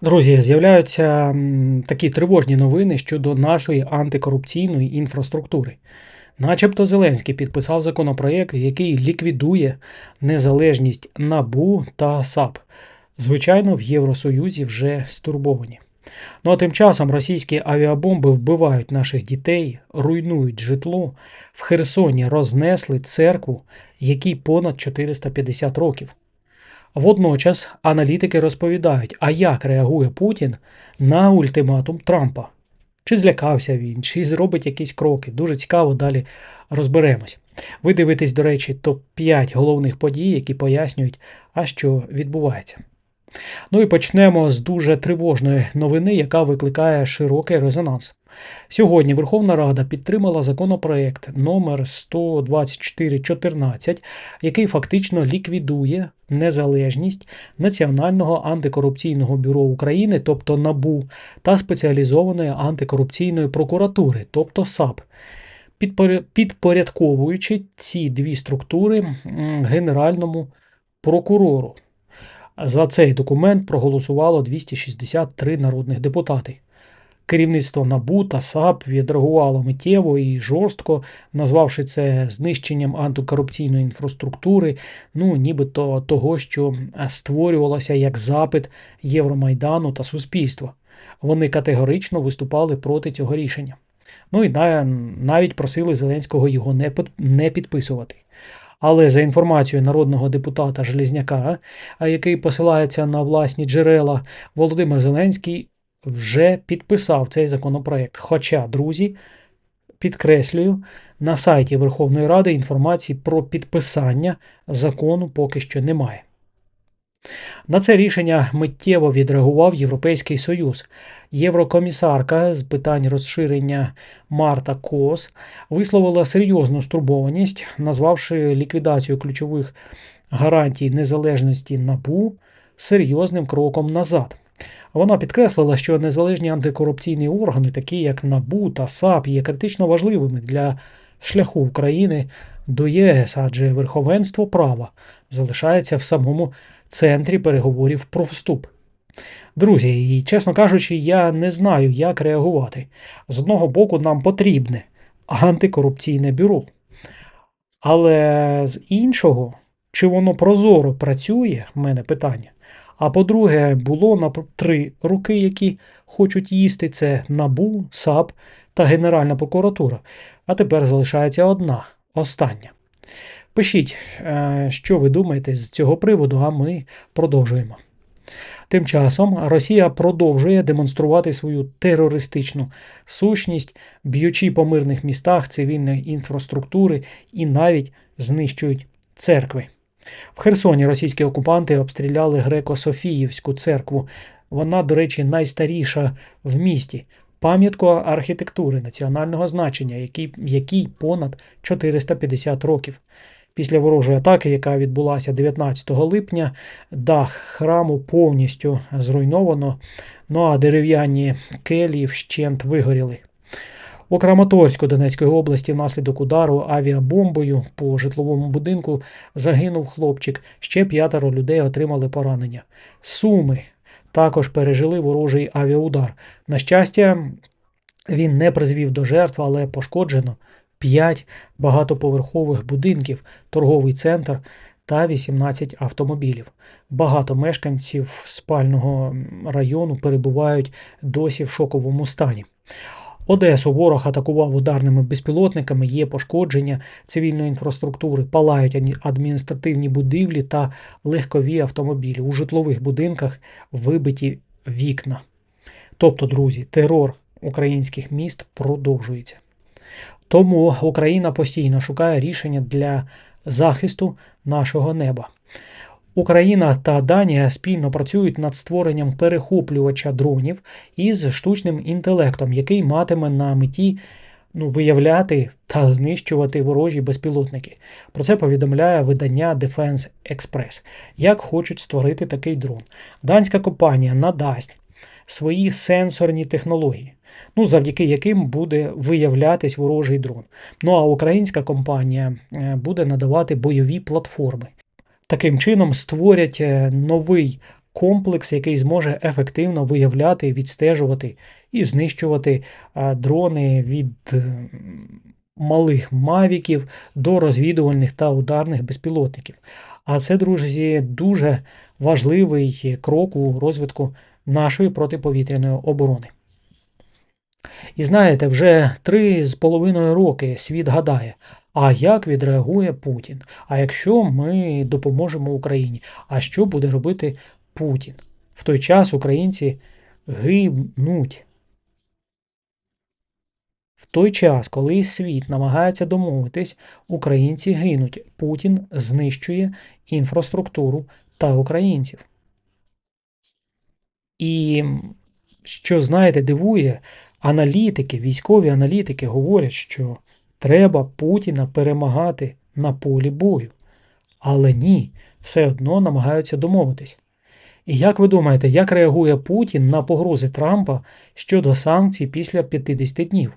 Друзі, з'являються такі тривожні новини щодо нашої антикорупційної інфраструктури. Начебто Зеленський підписав законопроєкт, який ліквідує незалежність НАБУ та САП. Звичайно, в Євросоюзі вже стурбовані. Ну а тим часом російські авіабомби вбивають наших дітей, руйнують житло. В Херсоні рознесли церкву, якій понад 450 років. Водночас аналітики розповідають, а як реагує Путін на ультиматум Трампа. Чи злякався він, чи зробить якісь кроки. Дуже цікаво, далі розберемось. Ви дивитесь, до речі, топ-5 головних подій, які пояснюють, а що відбувається. Ну і почнемо з дуже тривожної новини, яка викликає широкий резонанс. Сьогодні Верховна Рада підтримала законопроект номер 12414, який фактично ліквідує незалежність Національного антикорупційного бюро України, тобто НАБУ, та спеціалізованої антикорупційної прокуратури, тобто САП, підпорядковуючи ці дві структури Генеральному прокурору. За цей документ проголосувало 263 народних депутати. Керівництво НАБУ та САП відреагувало миттєво і жорстко, назвавши це знищенням антикорупційної інфраструктури, ну нібито того, що створювалося як запит Євромайдану та суспільства. Вони категорично виступали проти цього рішення. Ну і навіть просили Зеленського його не підписувати. Але за інформацією народного депутата Железняка, який посилається на власні джерела, Володимир Зеленський вже підписав цей законопроект. Хоча, друзі, підкреслюю, на сайті Верховної Ради інформації про підписання закону поки що немає. На це рішення миттєво відреагував Європейський Союз. Єврокомісарка з питань розширення Марта Кос висловила серйозну стурбованість, назвавши ліквідацію ключових гарантій незалежності НАБУ серйозним кроком назад. Вона підкреслила, що незалежні антикорупційні органи, такі як НАБУ та САП, є критично важливими для шляху України до ЄС, адже верховенство права залишається в самому центрі переговорів про вступ. Друзі, і чесно кажучи, я не знаю, як реагувати. З одного боку, нам потрібне антикорупційне бюро. Але з іншого, чи воно прозоро працює, в мене питання. А по-друге, було на три руки, які хочуть їсти: це НАБУ, САП та Генеральна прокуратура. А тепер залишається одна, остання. Пишіть, е, що ви думаєте з цього приводу, а ми продовжуємо. Тим часом Росія продовжує демонструвати свою терористичну сущність, б'ючи по мирних містах цивільної інфраструктури і навіть знищують церкви. В Херсоні російські окупанти обстріляли Греко-Софіївську церкву. Вона, до речі, найстаріша в місті. Пам'ятка архітектури національного значення, який, якій понад 450 років. Після ворожої атаки, яка відбулася 19 липня, дах храму повністю зруйновано, ну а дерев'яні келії вщент вигоріли. У Краматорську Донецької області внаслідок удару авіабомбою по житловому будинку загинув хлопчик. Ще п'ятеро людей отримали поранення. Суми також пережили ворожий авіаудар. На щастя, він не призвів до жертв, але пошкоджено 5 багатоповерхових будинків, торговий центр та 18 автомобілів. Багато мешканців спального району перебувають досі в шоковому стані. Одесу ворог атакував ударними безпілотниками, є пошкодження цивільної інфраструктури, палають адміністративні будівлі та легкові автомобілі. У житлових будинках вибиті вікна. Тобто, друзі, терор українських міст продовжується. Тому Україна постійно шукає рішення для захисту нашого неба. Україна та Данія спільно працюють над створенням перехоплювача дронів із штучним інтелектом, який матиме на меті ну, виявляти та знищувати ворожі безпілотники. Про це повідомляє видання Defense Express. Як хочуть створити такий дрон? Данська компанія надасть свої сенсорні технології, ну, завдяки яким буде виявлятись ворожий дрон. Ну а українська компанія е, буде надавати бойові платформи. Таким чином створять е, новий комплекс, який зможе ефективно виявляти, відстежувати і знищувати дрони від е, малих мавіків до розвідувальних та ударних безпілотників. А це, друзі, дуже важливий крок у розвитку нашої протиповітряної оборони. І знаєте, вже три з половиною роки світ гадає, а як відреагує Путін? А якщо ми допоможемо Україні, а що буде робити Путін? В той час українці гибнуть. В той час, коли світ намагається домовитись, українці гинуть. Путін знищує інфраструктуру та українців. І що, знаєте, дивує, аналітики, військові аналітики говорять, що треба Путіна перемагати на полі бою. Але ні, все одно намагаються домовитись. І як ви думаєте, як реагує Путін на погрози Трампа щодо санкцій після 50 днів?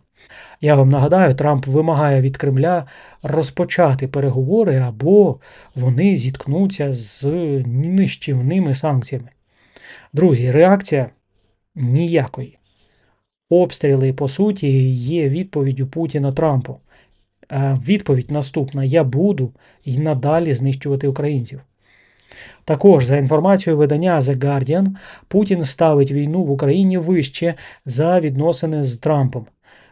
Я вам нагадаю, Трамп вимагає від Кремля розпочати переговори або вони зіткнуться з нищівними санкціями. Друзі, реакція ніякої. Обстріли, по суті, є відповіддю Путіна Трампу. Е, Відповідь наступна: я буду і надалі знищувати українців. Також, за інформацією видання The Guardian, Путін ставить війну в Україні вище за відносини з Трампом.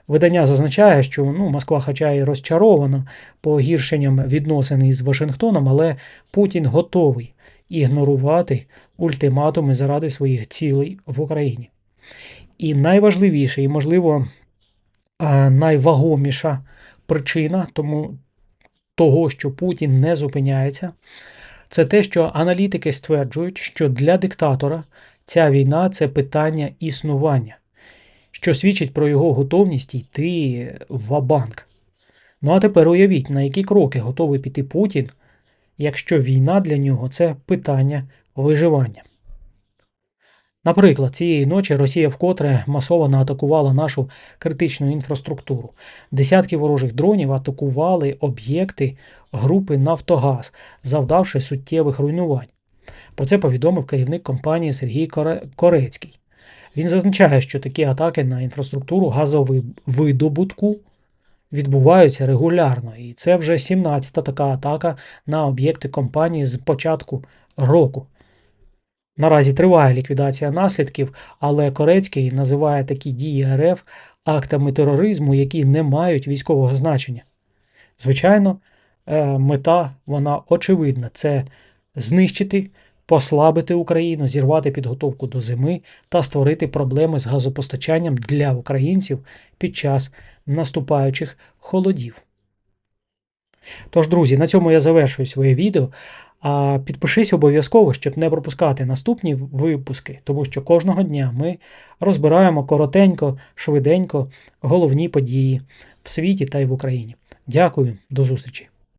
Видання зазначає, що ну, Москва, хоча й розчарована погіршенням відносин із Вашингтоном, але Путін готовий ігнорувати ультиматуми заради своїх цілей в Україні. І найважливіше, і, можливо, найвагоміша причина тому, того, що Путін не зупиняється, це те, що аналітики стверджують, що для диктатора ця війна це питання існування, що свідчить про його готовність йти в абанк. Ну а тепер уявіть, на які кроки готовий піти Путін, якщо війна для нього це питання виживання. Наприклад, цієї ночі Росія вкотре масово атакувала нашу критичну інфраструктуру. Десятки ворожих дронів атакували об'єкти групи Нафтогаз, завдавши суттєвих руйнувань. Про це повідомив керівник компанії Сергій Корецький. Він зазначає, що такі атаки на інфраструктуру газовидобутку відбуваються регулярно, і це вже 17-та така атака на об'єкти компанії з початку року. Наразі триває ліквідація наслідків, але Корецький називає такі дії РФ актами тероризму, які не мають військового значення. Звичайно, е, мета вона очевидна: це знищити, послабити Україну, зірвати підготовку до зими та створити проблеми з газопостачанням для українців під час наступаючих холодів. Тож, друзі, на цьому я завершую своє відео. А підпишись обов'язково, щоб не пропускати наступні випуски, тому що кожного дня ми розбираємо коротенько, швиденько головні події в світі та й в Україні. Дякую, до зустрічі!